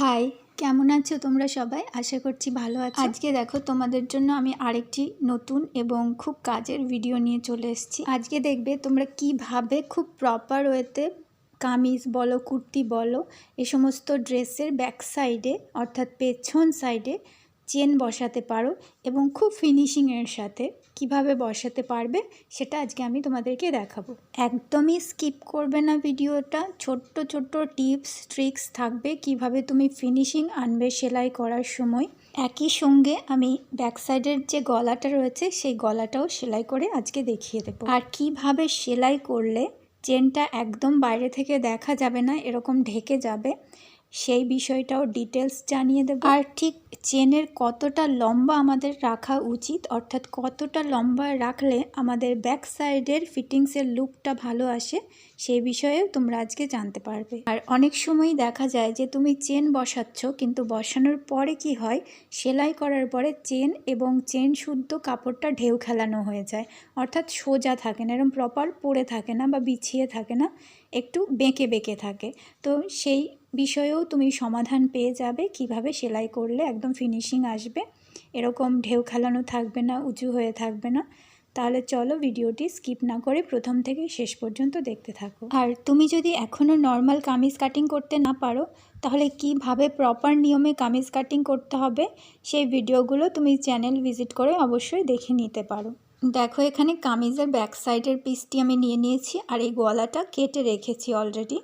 High কেমন আছো তোমরা সবাই? আশা করছি ভালো আছো। আজকে দেখো, তোমাদের জন্য আমি আরেকটি নতুন এবং খুব কাজের ভিডিও নিয়ে চলে এসেছি। আজকে দেখবে তোমরা কীভাবে খুব প্রপার ওয়েতে কামিজ বলো, কুর্তি বলো, এ সমস্ত ড্রেসের ব্যাক সাইডে অর্থাৎ পেছন সাইডে চেন বসাতে পারো এবং খুব ফিনিশিংয়ের সাথে কীভাবে বসাতে পারবে সেটা আজকে আমি তোমাদেরকে দেখাবো। একদমই স্কিপ করবে না ভিডিওটা। ছোট্ট ছোট্ট টিপস ট্রিক্স থাকবে কীভাবে তুমি ফিনিশিং আনবে সেলাই করার সময়। একই সঙ্গে আমি ব্যাক সাইডের যে গলাটা রয়েছে, সেই গলাটাও সেলাই করে আজকে দেখিয়ে দেবো। আর কীভাবে সেলাই করলে চেনটা একদম বাইরে থেকে দেখা যাবে না, এরকম ঢেকে যাবে সেই বিষয়টাও ডিটেলস জানিয়ে দেবো। আর ঠিক চেনের কতটা লম্বা আমাদের রাখা উচিত, অর্থাৎ কতটা লম্বা রাখলে আমাদের ব্যাক সাইডের ফিটিংসের লুকটা ভালো আসে, সেই বিষয়েও তোমরা আজকে জানতে পারবে। আর অনেক সময় দেখা যায় যে তুমি চেন বসাচ্ছ, কিন্তু বসানোর পরে কি হয়? সেলাই করার পরে চেন এবং চেন শুদ্ধ কাপড়টা ঢেউ খেলানো হয়ে যায়। অর্থাৎ সোজা থাকে না এরকম প্রপার পড়ে থাকে না বা বিছিয়ে থাকে না, একটু বেঁকে বেঁকে থাকে। তো সেই বিষয়েও তুমি সমাধান পেয়ে যাবে কীভাবে সেলাই করলে একদম ফিনিশিং আসবে। এরকম ঢেউ খেলানো থাকবে না, উঁচু হয়ে থাকবে না। তাহলে চলো ভিডিওটি স্কিপ না করে প্রথম থেকে শেষ পর্যন্ত দেখতে থাকো। আর তুমি যদি এখনও নর্মাল কামিজ কাটিং করতে না পারো, তাহলে কীভাবে প্রপার নিয়মে কামিজ কাটিং করতে হবে, সেই ভিডিওগুলো তুমি চ্যানেল ভিজিট করে অবশ্যই দেখে নিতে পারো। দেখো, এখানে কামিজের ব্যাক সাইডের পিসটি আমি নিয়ে নিয়েছি, আর এই গলাটা কেটে রেখেছি অলরেডি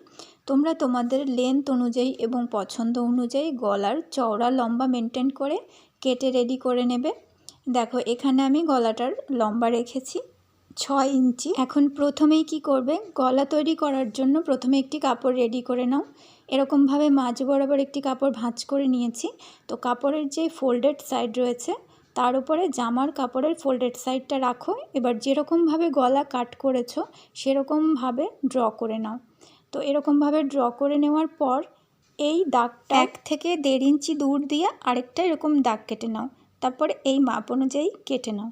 তোমরা তোমাদের লেন্থ অনুযায়ী এবং পছন্দ অনুযায়ী গলার চওড়া লম্বা মেনটেন করে কেটে রেডি করে নেবে। দেখো, এখানে আমি গলাটার লম্বা রেখেছি, ছয় ইঞ্চি। এখন প্রথমেই কি করবে? গলা তৈরি করার জন্য প্রথমে একটি কাপড় রেডি করে নাও। এরকমভাবে মাঝ বরাবর একটি কাপড় ভাঁজ করে নিয়েছি। তো কাপড়ের যে ফোল্ডেড সাইড রয়েছে, তার উপরে জামার কাপড়ের ফোল্ডেড সাইডটা রাখো। এবার যেরকমভাবে গলা কাট করেছ, সেরকমভাবে ড্র করে নাও। তো এরকমভাবে ড্র করে নেওয়ার পর এই দাগটা এক থেকে দেড় ইঞ্চি দূর দিয়ে আরেকটা এরকম দাগ কেটে নাও। তারপর এই মাপ অনুযায়ী কেটে নাও।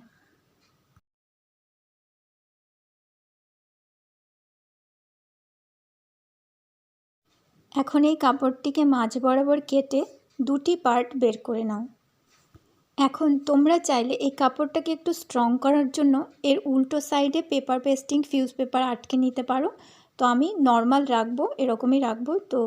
এখন এই কাপড়টিকে মাঝ বরাবর কেটে দুটি পার্ট বের করে নাও। এখন তোমরা চাইলে এই কাপড়টাকে একটু স্ট্রং করার জন্য এর উল্টো সাইডে পেপার পেস্টিং ফিউজ পেপার আটকে নিতে পারো। তো আমি নর্মাল রাখব, এরকমই রাখব। তো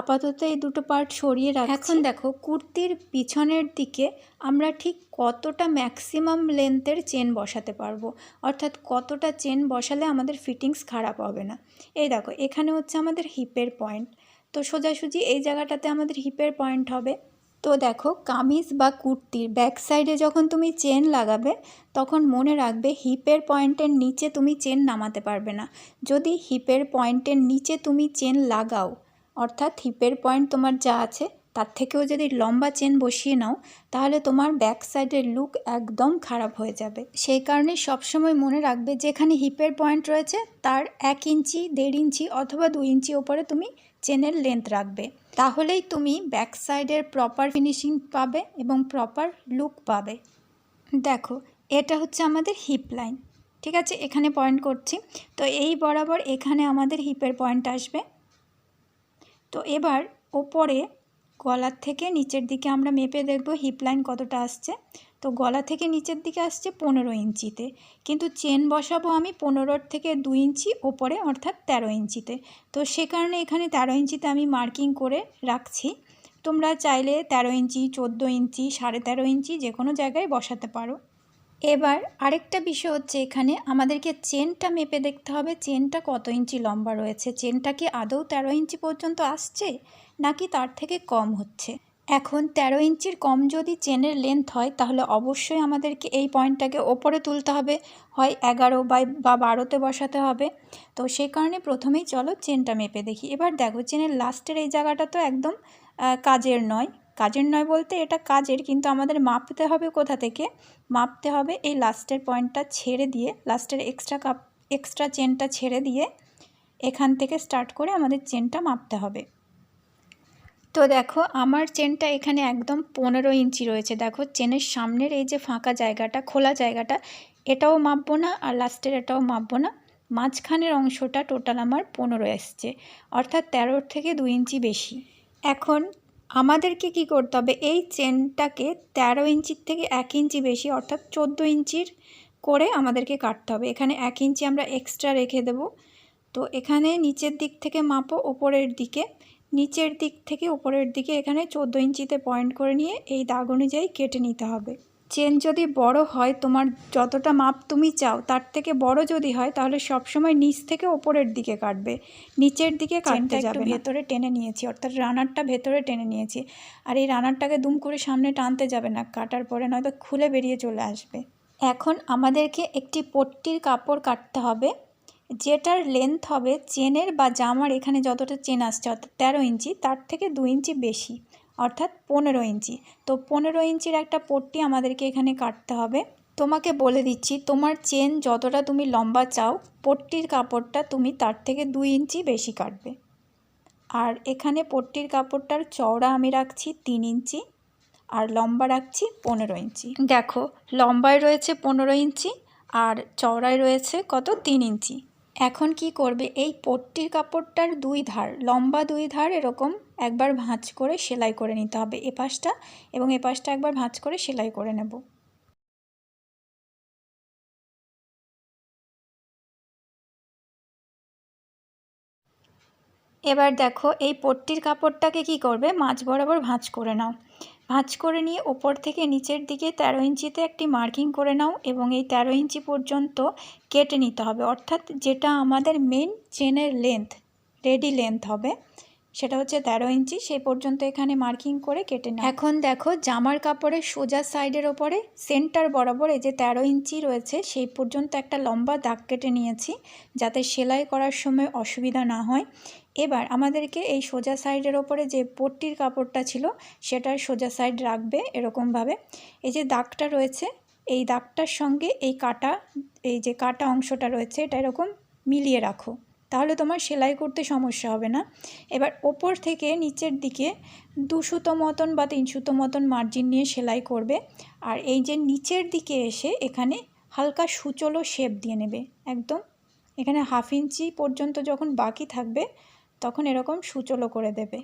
আপাতত এই দুটো পার্ট সরিয়ে রাখ এখন দেখো, কুর্তির পিছনের দিকে আমরা ঠিক কতটা ম্যাক্সিমাম লেন্থের চেন বসাতে পারব। অর্থাৎ কতটা চেন বসালে আমাদের ফিটিংস খারাপ হবে না। এই দেখো, এখানে হচ্ছে আমাদের হিপের পয়েন্ট তো সোজাসুজি এই জায়গাটাতে আমাদের হিপের পয়েন্ট হবে। তো দেখো, কামিজ বা কুর্তির ব্যাক সাইডে যখন তুমি চেন লাগাবে, তখন মনে রাখবে হিপের পয়েন্টের নিচে তুমি চেন নামাতে পারবে না। যদি হিপের পয়েন্টের নিচে তুমি চেন লাগাও, অর্থাৎ হিপের পয়েন্ট তোমার যা আছে তার থেকেও যদি লম্বা চেন বসিয়ে নাও, তাহলে তোমার ব্যাক সাইডের লুক একদম খারাপ হয়ে যাবে। সেই কারণে সবসময় মনে রাখবে যেখানে হিপের পয়েন্ট রয়েছে, তার এক ইঞ্চি, দেড় ইঞ্চি অথবা দু ইঞ্চি ওপরে তুমি চেনের লেন্থ রাখবে। তাহলেই তুমি ব্যাক সাইডের প্রপার ফিনিশিং পাবে এবং প্রপার লুক পাবে। দেখো, এটা হচ্ছে আমাদের হিপ লাইন ঠিক আছে, এখানে পয়েন্ট করছি। তো এই বরাবর এখানে আমাদের হিপের পয়েন্ট আসবে। তো এবার ওপরে গলার থেকে নিচের দিকে আমরা মেপে দেখব হিপ লাইন কতটা আসছে। তো গলা থেকে নিচের দিকে আসছে পনেরো ইঞ্চিতে। কিন্তু চেন বসাবো আমি পনেরোর থেকে দু ইঞ্চি, ওপরে অর্থাৎ তেরো ইঞ্চিতে। তো সে কারণে এখানে তেরো ইঞ্চিতে আমি মার্কিং করে রাখছি। তোমরা চাইলে তেরো ইঞ্চি, চোদ্দ ইঞ্চি, সাড়ে তেরো ইঞ্চি যে কোনো জায়গায় বসাতে পারো। এবার আরেকটা বিষয় হচ্ছে এখানে আমাদেরকে চেনটা মেপে দেখতে হবে। চেনটা কত ইঞ্চি লম্বা রয়েছে? চেনটা কি আদৌ তেরো ইঞ্চি পর্যন্ত আসছে? নাকি তার থেকে কম হচ্ছে? এখন ১৩ ইঞ্চির কম যদি চেনের লেন্থ হয়, তাহলে অবশ্যই আমাদেরকে এই পয়েন্টটাকে ওপরে তুলতে হবে। হয় এগারো বা বারোতে বসাতে হবে। তো সেই কারণে প্রথমেই চলো চেনটা মেপে দেখি। এবার দেখো চেনের লাস্টের এই জায়গাটা তো একদম কাজের নয়। কাজের নয় বলতে এটা কাজের, কিন্তু আমাদের মাপতে হবে কোথা থেকে? মাপতে হবে এই লাস্টের পয়েন্টটা ছেড়ে দিয়ে লাস্টের এক্সট্রা কাপ এক্সট্রা চেনটা ছেড়ে দিয়ে, এখান থেকে স্টার্ট করে আমাদের চেনটা মাপতে হবে। তো দেখো, আমার চেনটা এখানে একদম পনেরো ইঞ্চি রয়েছে। দেখো, চেনের সামনের এই যে ফাঁকা জায়গাটা, খোলা জায়গাটা, এটাও মাপবো না আর লাস্টের এটাও মাপবো না। মাঝখানের অংশটা টোটাল আমার পনেরো এসছে, অর্থাৎ তেরোর থেকে দু ইঞ্চি বেশি। এখন আমাদেরকে কি করতে হবে? এই চেনটাকে তেরো ইঞ্চির থেকে এক ইঞ্চি বেশি, অর্থাৎ চোদ্দ ইঞ্চির করে আমাদেরকে কাটতে হবে। এখানে এক ইঞ্চি আমরা এক্সট্রা রেখে দেব। তো এখানে নিচের দিক থেকে মাপো, ওপরের দিকে। নিচের দিক থেকে উপরের দিকে এখানে চোদ্দ ইঞ্চিতে পয়েন্ট করে নিয়ে এই দাগ অনুযায়ী কেটে নিতে হবে। চেন যদি বড় হয় তোমার যতটা মাপ তুমি চাও তার থেকে বড় যদি হয় তাহলে সবসময় নিচ থেকে ওপরের দিকে কাটবে। নিচের দিকে কাটতে যাবে ভেতরে টেনে নিয়েছি অর্থাৎ রানারটা ভেতরে টেনে নিয়েছি। আর এই রানারটাকে দুম করে সামনে টানতে যাবে না কাটার পরে নয়তো খুলে বেরিয়ে চলে আসবে। এখন আমাদেরকে একটি পট্টির কাপড় কাটতে হবে। যেটার লেন্থ হবে চেনের বা জামার এখানে যতটা চেন আসছে, অর্থাৎ তেরো ইঞ্চি, তার থেকে দু ইঞ্চি বেশি, অর্থাৎ পনেরো ইঞ্চি। তো পনেরো ইঞ্চির একটা পট্টি আমাদেরকে এখানে কাটতে হবে। তোমাকে বলে দিচ্ছি, তোমার চেন যতটা তুমি লম্বা চাও, পট্টির কাপড়টা তুমি তার থেকে দুই ইঞ্চি বেশি কাটবে। আর এখানে পট্টির কাপড়টার চওড়া আমি রাখছি তিন ইঞ্চি, আর লম্বা রাখছি পনেরো ইঞ্চি। দেখো, লম্বায় রয়েছে পনেরো ইঞ্চি, আর চওড়ায় রয়েছে কত? তিন ইঞ্চি। এখন কি করবে? এই পট্টির কাপড়টার দুই ধার, লম্বা দুই ধার এরকম একবার ভাঁজ করে সেলাই করে নিতে হবে এ পাশটা এবং এ পাশটা একবার ভাঁজ করে সেলাই করে নেব। এবার দেখো এই পট্টির কাপড়টাকে কি করবে? মাঝ বরাবর ভাঁজ করে নাও। ভাঁজ করে নিয়ে ওপর থেকে নিচের দিকে তেরো ইঞ্চিতে একটি মার্কিং করে নাও এবং এই তেরো ইঞ্চি পর্যন্ত কেটে নিতে হবে। অর্থাৎ যেটা আমাদের মেন চেনের লেন্থ রেডি লেন্থ হবে, সেটা হচ্ছে তেরো ইঞ্চি। সেই পর্যন্ত এখানে মার্কিং করে কেটে নাও। এখন দেখো জামার কাপড়ের সোজা সাইডের ওপরে সেন্টার বরাবর এই যে তেরো ইঞ্চি রয়েছে, সেই পর্যন্ত একটা লম্বা দাগ কেটে নিয়েছি যাতে সেলাই করার সময় অসুবিধা না হয়। এবার আমাদেরকে এই সোজা সাইডের ওপরে যে পট্টির কাপড়টা ছিল, সেটার সোজা সাইড রাখবে এরকমভাবে। এই যে দাগটা রয়েছে, এই দাগটার সঙ্গে এই কাটা, এই যে কাটা অংশটা রয়েছে, এটা এরকম মিলিয়ে রাখো। তাহলে তোমার সেলাই করতে সমস্যা হবে না। এবার ওপর থেকে নিচের দিকে দুশোতো মতন বা তিনশোতো মতন মার্জিন নিয়ে সেলাই করবে। আর এই যে নিচের দিকে এসে এখানে হালকা সুচলো শেপ দিয়ে নেবে, একদম। এখানে হাফ ইঞ্চি পর্যন্ত যখন বাকি থাকবে তখন এরকম সুচলো করে দেবে।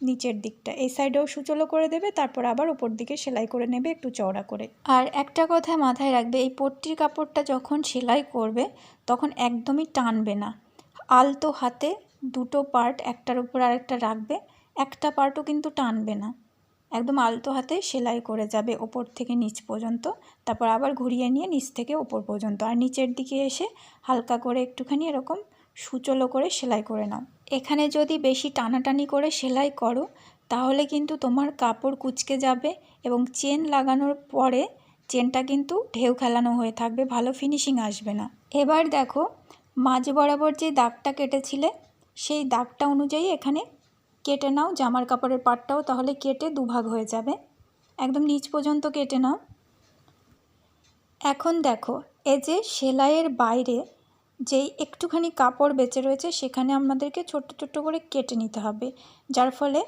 নিচের দিকটা। এই সাইডেও সুচলো করে দেবে, তারপর আবার ওপর দিকে সেলাই করে নেবে একটু চওড়া করে। আর একটা কথা মাথায় রাখবে, এই পট্টির কাপড়টা যখন সেলাই করবে, তখন একদমই টানবে না। আলতো হাতে দুটো পার্ট একটার উপর আরেকটা রাখবে, একটা পার্টও কিন্তু টানবে না। একদম আলতো হাতে সেলাই করে যাবে ওপর থেকে নিচ পর্যন্ত, তারপর আবার ঘুরিয়ে নিয়ে নিচ থেকে ওপর পর্যন্ত। আর নিচের দিকে এসে হালকা করে একটুখানি এরকম সুচলো করে সেলাই করে নাও। এখানে যদি বেশি টানাটানি করে সেলাই করো, তাহলে কিন্তু তোমার কাপড় কুচকে যাবে এবং চেন লাগানোর পরে চেনটা কিন্তু ঢেউ খেলানো হয়ে থাকবে, ভালো ফিনিশিং আসবে না। এবার দেখো, মাঝ বরাবর যে দাগটা কেটেছিলে, সেই দাগটা অনুযায়ী এখানে কেটে নাও জামার কাপড়ের পাটটাও, তাহলে কেটে দুভাগ হয়ে যাবে। একদম নিচ পর্যন্ত কেটে নাও। এখন দেখো, এই যে সেলাইয়ের বাইরে যেই একটুখানি কাপড় বেঁচে রয়েছে সেখানে আমাদেরকে ছোট্ট ছোট্ট করে কেটে নিতে হবে। যার ফলে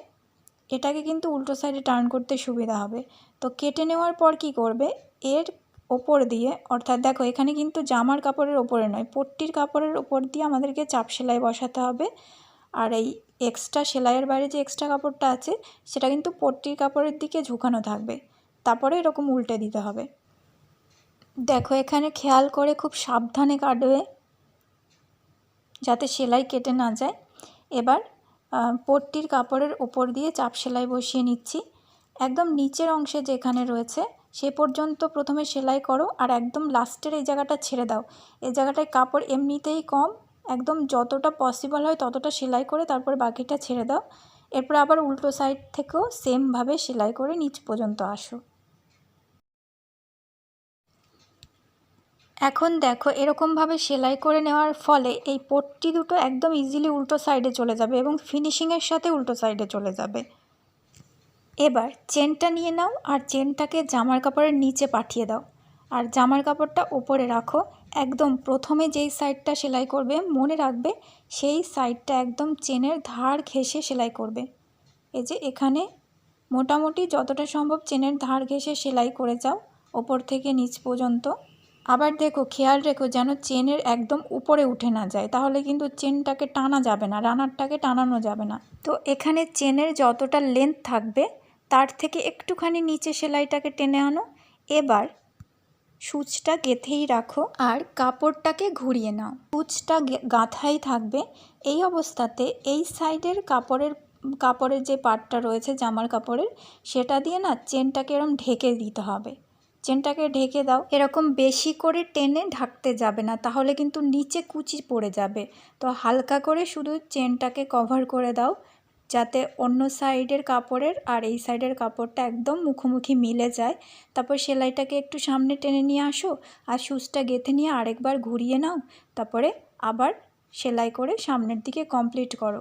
এটাকে কিন্তু উল্টো সাইডে টার্ন করতে সুবিধা হবে। তো কেটে নেওয়ার পর কি করবে? এর ওপর দিয়ে, অর্থাৎ দেখো এখানে কিন্তু জামার কাপড়ের ওপরে নয়, পট্টির কাপড়ের ওপর দিয়ে আমাদেরকে চাপ সেলাই বসাতে হবে। আর এই এক্সট্রা সেলাইয়ের বাইরে যে এক্সট্রা কাপড়টা আছে, সেটা কিন্তু পট্টির কাপড়ের দিকে ঝুঁকানো থাকবে। তারপরে এরকম উল্টে দিতে হবে। দেখো এখানে খেয়াল করে খুব সাবধানে কাটবে। যাতে সেলাই কেটে না যায়। এবার পট্টির কাপড়ের ওপর দিয়ে চাপ সেলাই বসিয়ে নিচ্ছি। একদম নিচের অংশে যেখানে রয়েছে, সে পর্যন্ত প্রথমে সেলাই করো আর একদম লাস্টের এই জায়গাটা ছেড়ে দাও। এই জায়গাটায় কাপড় এমনিতেই কম, একদম যতটা পসিবল হয় ততটা সেলাই করে তারপর বাকিটা ছেড়ে দাও। এরপর আবার উল্টো সাইড থেকেও সেমভাবে সেলাই করে নিচ পর্যন্ত আসো। এখন দেখো, এরকমভাবে সেলাই করে নেওয়ার ফলে এই পট্টি দুটো একদম ইজিলি উল্টো সাইডে চলে যাবে এবং ফিনিশিংয়ের সাথে উল্টো সাইডে চলে যাবে। এবার চেনটা নিয়ে নাও আর চেনটাকে জামার কাপড়ের নিচে পাঠিয়ে দাও। আর জামার কাপড়টা ওপরে রাখো। একদম প্রথমে যেই সাইডটা সেলাই করবে, মনে রাখবে সেই সাইডটা একদম চেনের ধার ঘেঁষে সেলাই করবে। এই যে এখানে মোটামুটি যতটা সম্ভব চেনের ধার ঘেঁষে সেলাই করে যাও, ওপর থেকে নিচ পর্যন্ত। আবার দেখো, খেয়াল রেখো যেন চেনের একদম উপরে উঠে না যায়, তাহলে কিন্তু চেনটাকে টানা যাবে না, রানারটাকে টানানো যাবে না। তো এখানে চেনের যতটা লেন্থ থাকবে, তার থেকে একটুখানি নিচে সেলাইটাকে টেনে আনো। এবার সূচটা গেঁথেই রাখো আর কাপড়টাকে ঘুরিয়ে নাও। সূচটা গাঁথাই থাকবে। এই অবস্থাতে এই সাইডের কাপড়ের কাপড়ের যে পাটটা রয়েছে জামার কাপড়ের, সেটা দিয়ে না চেনটাকে এরম ঢেকে দিতে হবে। চেনটাকে ঢেকে দাও। এরকম বেশি করে টেনে ঢাকতে যাবে না, তাহলে কিন্তু নিচে কুচি পড়ে যাবে। তো হালকা করে শুধু চেনটাকে কভার করে দাও, যাতে অন্য সাইডের কাপড়ের আর এই সাইডের কাপড়টা একদম মুখোমুখি মিলে যায়। তারপর সেলাইটাকে একটু সামনে টেনে নিয়ে আসো আর সুচটা গেঁথে নিয়ে আরেকবার ঘুরিয়ে নাও। তারপরে আবার সেলাই করে সামনের দিকে কমপ্লিট করো।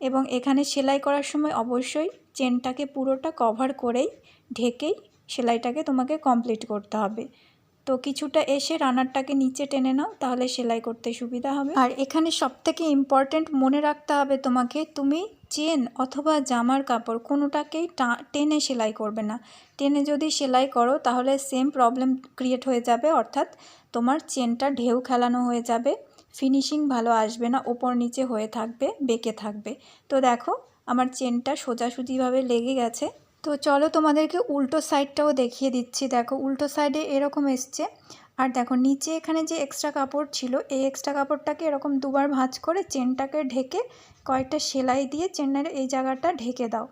এবং এখানে সেলাই করার সময় অবশ্যই চেনটাকে পুরোটা কভার করেই ঢেকেই সেলাইটাকে তোমাকে কমপ্লিট করতে হবে। তো কিছুটা এসে রানারটাকে নিচে টেনে নাও, তাহলে সেলাই করতে সুবিধা হবে। আর এখানে সবথেকে ইম্পর্ট্যান্ট মনে রাখতে হবে তোমাকে, তুমি চেন অথবা জামার কাপড় কোনোটাকেই টেনে সেলাই করবে না। টেনে যদি সেলাই করো, তাহলে সেম প্রবলেম ক্রিয়েট হয়ে যাবে, অর্থাৎ তোমার চেনটা ঢেউ খেলানো হয়ে যাবে ফিনিশিং ভালো আসবে না, ওপর নিচে হয়ে থাকবে, বেঁকে থাকবে। তো দেখো, আমার চেনটা সোজাসুজিভাবে লেগে গেছে। তো চলো তোমাদেরকে উল্টো সাইডটাও দেখিয়ে দিচ্ছি। দেখো, উল্টো সাইডে এরকম এসছে। আর দেখো, নিচে এখানে যে এক্সট্রা কাপড় ছিল, এই এক্সট্রা কাপড়টাকে এরকম দুবার ভাঁজ করে চেনটাকে ঢেকে কয়েকটা সেলাই দিয়ে চেনের এই জায়গাটা ঢেকে দাও।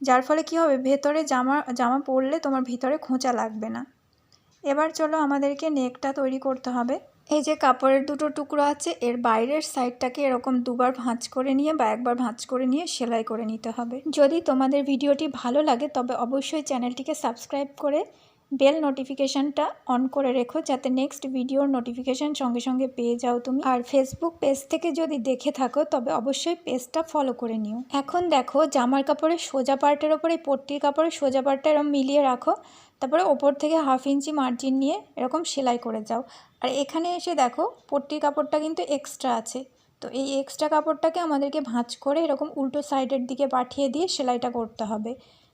যার ফলে কি হবে? ভেতরে জামা জামা পরলে তোমার ভিতরে খোঁচা লাগবে না। এবার চলো আমাদেরকে নেকটা তৈরি করতে হবে। এই যে কাপড়ের দুটো টুকরো আছে, এর বাইরের সাইডটাকে এরকম দুবার ভাঁজ করে নিয়ে বা একবার ভাঁজ করে নিয়ে সেলাই করে নিতে হবে। যদি তোমাদের ভিডিওটি ভালো লাগে, তবে অবশ্যই চ্যানেলটিকে সাবস্ক্রাইব করে বেল নোটিফিকেশানটা অন করে রেখো, যাতে নেক্সট ভিডিওর নোটিফিকেশান সঙ্গে সঙ্গে পেয়ে যাও তুমি। আর ফেসবুক পেজ থেকে যদি দেখে থাকো, তবে অবশ্যই পেজটা ফলো করে নিও। এখন দেখো, জামার কাপড়ের সোজা পার্টের ওপরে পট্টির কাপড়ের সোজা পার্টটা এরকম মিলিয়ে রাখো, তারপরে ওপর থেকে হাফ ইঞ্চি মার্জিন নিয়ে এরকম সেলাই করে যাও। আর এখানে এসে দেখো পট্টির কাপড়টা কিন্তু এক্সট্রা আছে। তো এই এক্সট্রা কাপড়টাকে আমাদেরকে ভাঁজ করে এরকম উল্টো সাইডের দিকে পাঠিয়ে দিয়ে সেলাইটা করতে হবে।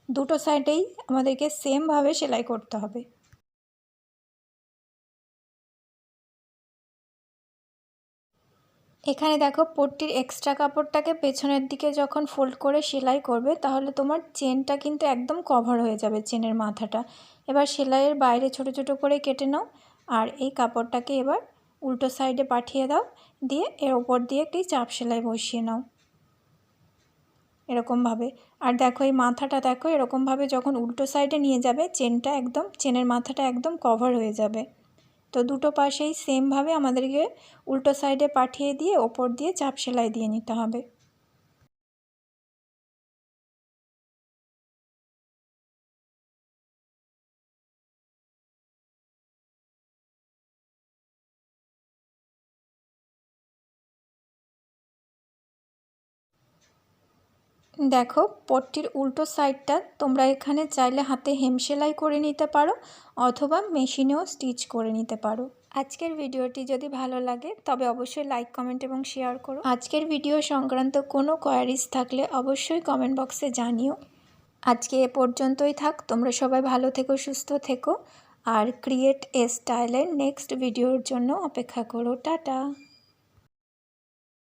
দুটো সাইডেই আমাদেরকে সেমভাবে সেলাই করতে হবে। এখানে দেখো পট্টির এক্সট্রা কাপড়টাকে পেছনের দিকে যখন ফোল্ড করে সেলাই করবে, তাহলে তোমার চেনটা কিন্তু একদম কভার হয়ে যাবে চেনের মাথাটা। এবার সেলাইয়ের বাইরে ছোট ছোট করে কেটে নাও। আর এই কাপড়টাকে এবার উল্টো সাইডে পাঠিয়ে দাও। দিয়ে এর ওপর দিয়ে একটি চাপ সেলাই বসিয়ে নাও। এরকমভাবে আর দেখো, এই মাথাটা দেখো এরকমভাবে যখন উল্টো সাইডে নিয়ে যাবে চেনটা একদম চেনের মাথাটা একদম কভার হয়ে যাবে। তো দুটো পাশেই সেমভাবে আমাদেরকে উল্টো সাইডে পাঠিয়ে দিয়ে ওপর দিয়ে চাপ সেলাই দিয়ে নিতে হবে। দেখো, পট্টির উল্টো সাইডটা তোমরা এখানে চাইলে হাতে হেম সেলাই করে নিতে পারো অথবা মেশিনেও স্টিচ করে নিতে পারো। আজকের ভিডিওটি যদি ভালো লাগে, তবে অবশ্যই লাইক, কমেন্ট এবং শেয়ার করো। আজকের ভিডিও সংক্রান্ত কোনো কোয়ারিজ থাকলে অবশ্যই কমেন্ট বক্সে জানিও। আজকে এ পর্যন্তই থাক, তোমরা সবাই ভালো থেকো, সুস্থ থেকো, আর ক্রিয়েট এ স্টাইলের নেক্সট ভিডিওর জন্য অপেক্ষা করো। টাটা!